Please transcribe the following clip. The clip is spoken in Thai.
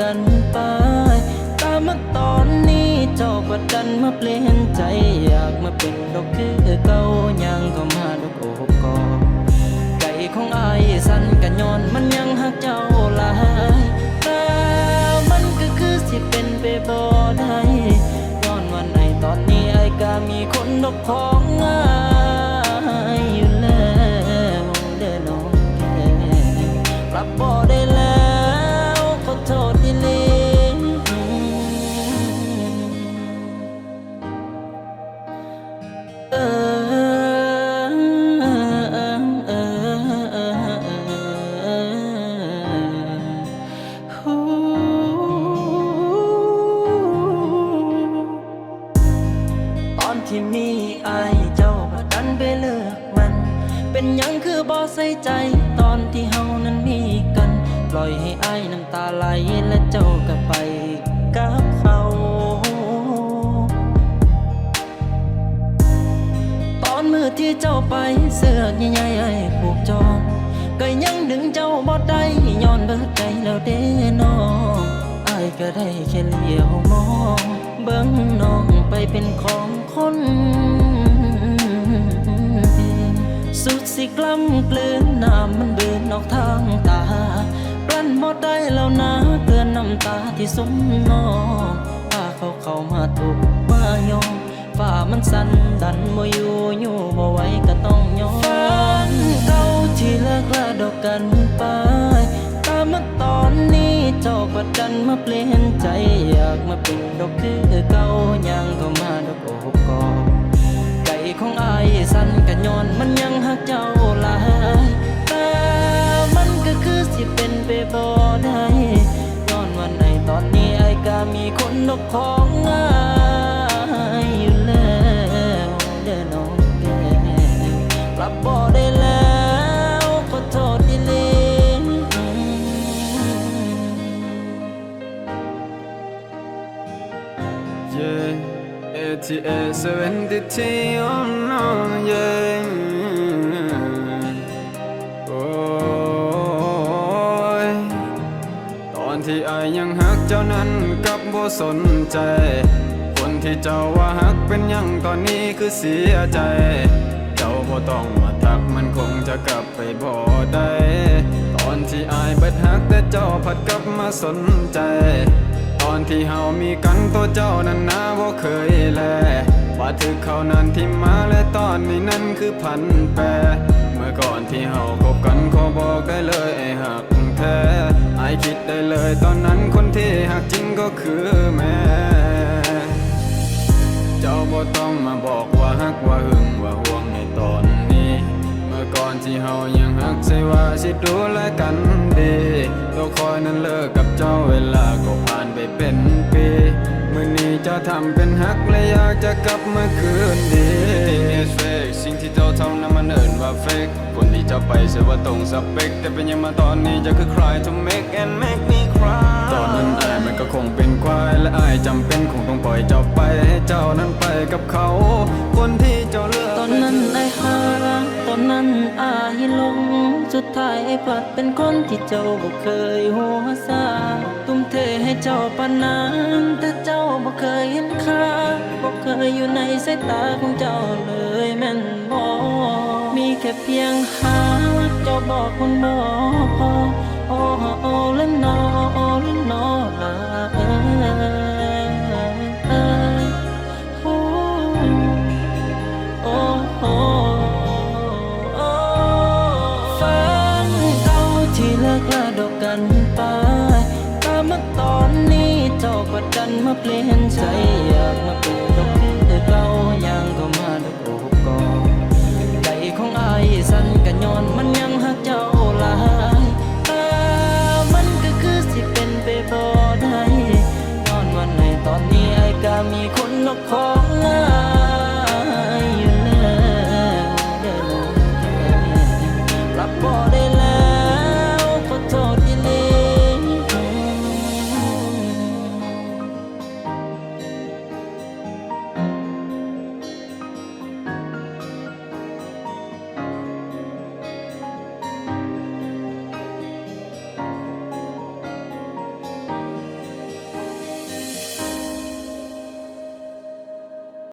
กันไป ตามมาตอนนี้เจ้าก็ดันมาเปลี่ยนใจอยากมาเป็นดอกคือเก่ายังก็มาดอกโอบกอดใจของอายสั่นกันย้อนมันยังหักเจ้าหลายแต่มันก็คือสิเป็นไปบ่ได้ย้อนวันในตอนนี้ไอ้ก็มีคนดอกขอ อนที่มีไอายเจ้าก็ดันไปเลิกมัน เป็นยังคือบ่ใส่ใจ ตอนที่เฮานั้นมีกัน ปล่อยให้อายน้ำตาไหลและเจ้าก็ไปกับเขาตอนมือที่เจ้าไปเสื้อใหญ่ๆไอ้ผูกจองก็ยังดึงเจ้าบ่ได้ย้อนเบิดใจแล้วเด้น้องอายก็ได้แค่เลี้ยวมอง เบิ่งน้องไปเป็นของ คนสุดสิกล้ำกลืนน้ำมันเบือนออกทางตากลั้นบ่ได้แล้วนะเกือนน้ำตาที่สมนองพาเขาเข้ามาถูกมายอมฝ่ามันสั่นดันบ่อยู่อยู่บ่ไหวก็ต้องยอมฝันเก่าที่เลิกลาดอกกัน เจ้าก็ดันมาเปลี่ยนใจอยากมาเป็นดอกคือเก่ายังก็มาดอกโอบกอดใจของอายสั่นกันย้อนมันยังห Yeah, ATA 72 oh no, yeah. โอ้ยตอนที่อายยังหักเจ้านั้นกับบ่สนใจ คนที่เจ้าว่าหักเป็นยังตอนนี้คือเสียใจ เจ้าบ่ต้องมาทักมันคงจะกลับไปบ่ได้ ตอนที่อายเบิดหักแต่เจ้าผัดกลับมาสนใจ อนที่เฮามีกันตัวเจ้านั้นนาบ่เคยแลว่าถึกเขานั้นที่มาและตอนนี้นั้นคือพันแปรเมื่อก่อนที่เฮาคบกันขอบอกได้เลยไอ้หักแท้ไอคิดได้เลยตอนนั้นคนที่หักจริงก็คือแม่ เจ้าบ่ต้องมาบอกว่าฮักว่าหึงว่าห่วงในตอนนี้ เมื่อก่อนที่เฮายังฮักใส่ว่าสิดูแลกันดีตัวคอยนั้นเลิกกับเจ้าเวลาก็ เป็นปีมื่อนี้เจ้าทำเป็นฮักและอยากจะกลับมาคืนดี It's fake สิ่งที่เจ้าทำนั้นมันเอิ้นว่า fake คนที่เจ้าไปเสียว่าตรงสเปคแต่เป็นยังมาตอนนี้จะคือ cry to make and make me cry ตอนนั้นอายมันก็คงเป็นควายและอายจำเป็นคงต้องปล่อยเจ้าไปให้เจ้านั้นไปกับเขา คนที่เจ้าเลือกตอนนั้นไอ้หาตอนนั้นอายหลง สุดท้ายไอ้ผัดเป็นคนที่เจ้าบ่เคยหัวซาทุ่มเทให้เจ้าปานนั้นแต่เจ้าบ่เคยเห็นค่าบ่เคยอยู่ในสายตาของเจ้าเลยแม่นบ่มีแค่เพียงหาเจ้าบอกมันบ่พอโอ้โอ้และนอโอ้และนอลา มาเปลี่ยนใจอยากมาเป็นดอกคือเก่ายังก็มาดอกอบกอใจของอายสั่นกันย้อนมันยังหักเจ้าหลายแต่มันก็คือสิเป็นไปบ่ได้นอนวันไหนตอนนี้ไอ้ก็มีคนนอกคอ